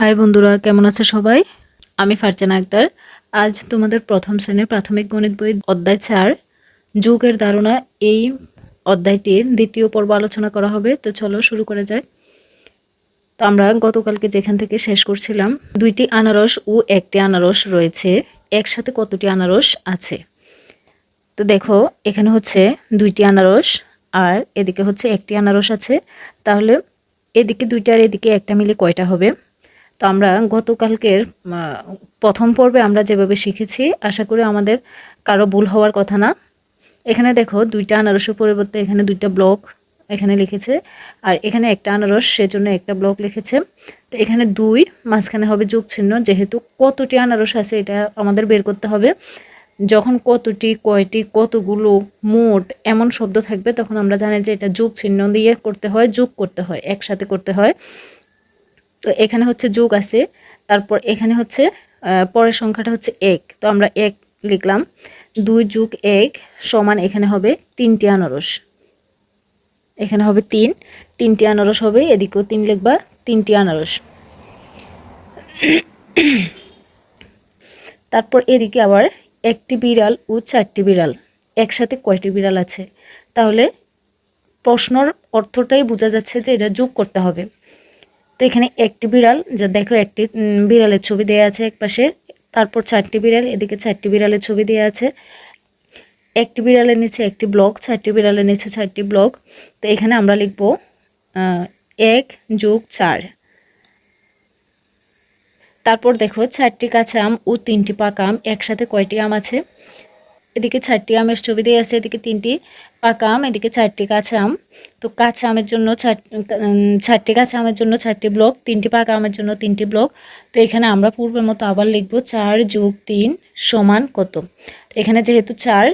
High বন্ধুরা, কেমন আছে সবাই? আমি ফারজানা আক্তার। আজ তোমাদের প্রথম শ্রেণির প্রাথমিক গণিত বই অধ্যায় চার, যুগের ধারণা। এই অধ্যায়টির দ্বিতীয় পর্ব আলোচনা করা হবে। তো চলো শুরু করে যাই তো আমরা গতকালকে যেখান থেকে শেষ করছিলাম, দুইটি আনারস ও একটি আনারস রয়েছে। একসাথে কতটি আনারস আছে? তো দেখো, এখানে হচ্ছে দুইটি আনারস আর এদিকে হচ্ছে একটি আনারস আছে। তাহলে এদিকে দুইটা আর এদিকে একটা মিলে কয়টা হবে? তো আমরা গতকালকের প্রথম পর্বে আমরা যেভাবে শিখেছি, আশা করি আমাদের কারও ভুল হওয়ার কথা না। এখানে দেখো দুইটা আনারসের পরিবর্তে এখানে দুইটা ব্লক এখানে লিখেছে, আর এখানে একটা আনারস, সেজন্য একটা ব্লক লিখেছে। তো এখানে দুই, মাঝখানে হবে যোগ চিহ্ন যেহেতু কতটি আনারস আছে এটা আমাদের বের করতে হবে। যখন কতটি, কয়টি, কতগুলো, মোট এমন শব্দ থাকবে, তখন আমরা জানি যে এটা যোগ চিহ্ন দিয়ে করতে হয়, যোগ করতে হয়, একসাথে করতে হয়। তো এখানে হচ্ছে যোগ আছে। তারপর এখানে হচ্ছে পরের সংখ্যাটা হচ্ছে এক। তো আমরা এক লিখলাম। দুই যুগ এক সমান এখানে হবে তিনটি আনারস। এখানে হবে তিন। তিনটি আনারস হবে, এদিকেও তিন লিখবা তিনটি আনারস। তারপর এদিকে আবার একটি বিড়াল ও চারটি বিড়াল। একসাথে কয়টি বিড়াল আছে? তাহলে প্রশ্নর অর্থটাই বোঝা যাচ্ছে যে এটা যোগ করতে হবে। তো এখানে একটি বিড়াল, যা দেখো একটি বিড়ালের ছবি দেওয়া আছে এক পাশে তারপর চারটি বিড়াল, এদিকে চারটি বিড়ালের ছবি দেওয়া আছে। একটি বিড়ালের নিচে একটি ব্লক, চারটি বিড়ালের নিচে চারটি ব্লক। তো এখানে আমরা লিখব এক যোগ চার। তারপর দেখো, চারটি কাঁচা আম ও তিনটি পাকা আম, একসাথে কয়টি আম আছে? এদিকে চারটি আমের ছবি দিয়ে আছে, এদিকে তিনটি পাকা আম, এদিকে চারটি কাঁচা আম। তো কাঁচা আমের জন্য চারটি কাঁচা আমের জন্য চারটি ব্লক, তিনটি পাকা আমের জন্য তিনটি ব্লক। তো এখানে আমরা পূর্বের মতো আবার লিখব চার যোগ তিন সমান কত? এখানে যেহেতু চার,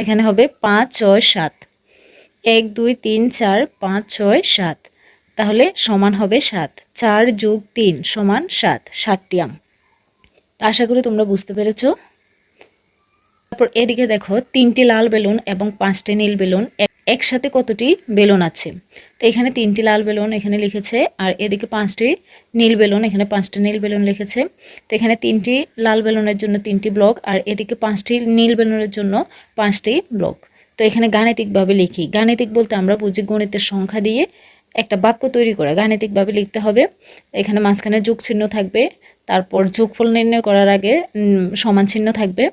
এখানে হবে পাঁচ, ছয়, সাত। এক, দুই, তিন, চার, পাঁচ, ছয়, সাত। তাহলে সমান হবে সাত। চার যোগ তিন সমান সাত ষাটটি আম। আশা করি তোমরা বুঝতে পেরেছ। তারপর এদিকে দেখো তিনটি লাল বেলুন এবং পাঁচটি নীল বেলুন। একসাথে কতটি বেলুন আছে? তো এখানে তিনটি লাল বেলুন এখানে লিখেছে, আর এদিকে পাঁচটি নীল বেলুন, এখানে পাঁচটি নীল বেলুন লিখেছে। তো এখানে তিনটি লাল বেলুনের জন্য তিনটি ব্লক, আর এদিকে পাঁচটি নীল বেলুনের জন্য পাঁচটি ব্লক। তো এখানে গাণিতিকভাবে লিখি। গাণিতিক বলতে আমরা বুঝি গণিতের সংখ্যা দিয়ে একটা বাক্য তৈরি করা। গাণিতিকভাবে লিখতে হবে। এখানে মাঝখানে যোগ চিহ্ন থাকবে। তারপর যোগফল নির্ণয় করার আগে সমান চিহ্ন থাকবে।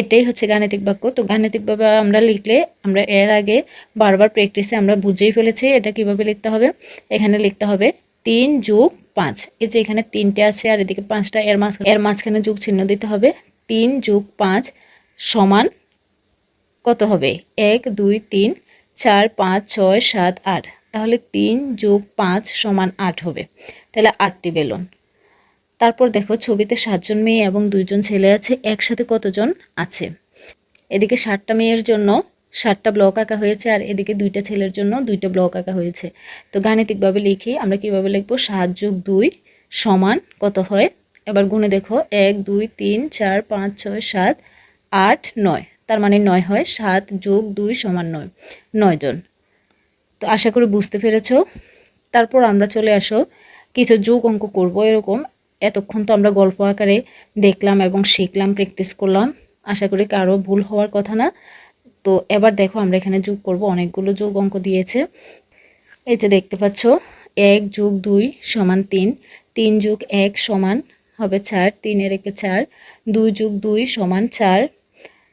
এটাই হচ্ছে গাণিতিক বাক্য। তো গাণিতিকভাবে আমরা লিখলে, আমরা এর আগে বারবার প্র্যাকটিসে আমরা বুঝেই ফেলেছি এটা কীভাবে লিখতে হবে। এখানে লিখতে হবে তিন যোগ পাঁচ। এই যে এখানে তিনটে আছে আর এদিকে পাঁচটা, এর মাঝ, এর মাঝখানে যোগ চিহ্ন দিতে হবে। তিন যোগ পাঁচ সমান কত হবে? এক, দুই, তিন, চার, পাঁচ, ছয়, সাত, আট। তাহলে তিন যোগ পাঁচ সমান আট হবে। তাহলে আটটি বেলুন। তারপর দেখো ছবিতে সাতজন মেয়ে এবং দুইজন ছেলে আছে, একসাথে কতজন আছে? এদিকে ষাটটা মেয়ের জন্য ষাটটা ব্লক আঁকা হয়েছে আর এদিকে দুইটা ছেলের জন্য দুইটা ব্লক আঁকা হয়েছে। তো গাণিতিকভাবে লিখি, আমরা কীভাবে লিখব? সাত যোগ দুই সমান কত হয়? এবার গুণে দেখো, এক, দুই, তিন, চার, পাঁচ, ছয়, সাত, আট, নয়। তার মানে নয় হয় সাত যোগ দুই সমান নয় নয় জন। তো আশা করি বুঝতে পেরেছ। তারপর আমরা চলে আসো, কিছু যোগ অঙ্ক করব এরকম। এতক্ষণ তো আমরা গল্প আকারে দেখলাম এবং শিখলাম প্র্যাকটিস করলাম। আশা করি কারও ভুল হওয়ার কথা না। তো এবার দেখো আমরা এখানে যোগ করব, অনেকগুলো যোগ অঙ্ক দিয়েছে। এই যে দেখতে পাচ্ছ, এক যোগ দুই সমান তিন। তিন যোগ এক সমান হবে চার, তিনের একে চার। দুই যোগ দুই সমান চার।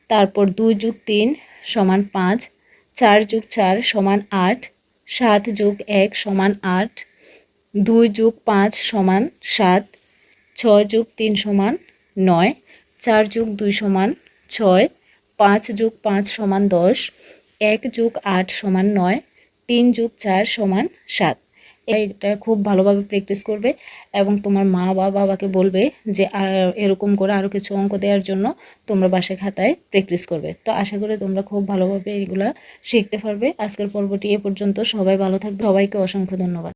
তারপর দুই যোগ তিন সমান পাঁচ। চার যোগ চার সমান আট। সাত যোগ এক সমান আট। দুই যোগ পাঁচ সমান সাত। ছয় যোগ তিন সমান নয়, চার যোগ দুই সমান ছয়, পাঁচ যোগ পাঁচ সমান দশ, এক যোগ আট সমান নয়, তিন যোগ চার সমান সাত। এটা খুব ভালোভাবে প্র্যাকটিস করবে এবং তোমার মা বা বাবাকে বলবে যে এরকম করে আরও কিছু অঙ্ক দেওয়ার জন্য তোমরা বাসায় খাতায় প্র্যাকটিস করবে। তো আশা করি তোমরা খুব ভালোভাবে এগুলা শিখতে পারবে। আজকের পর্বটি এ পর্যন্ত। সবাই ভালো থাকবে। সবাইকে অসংখ্য ধন্যবাদ।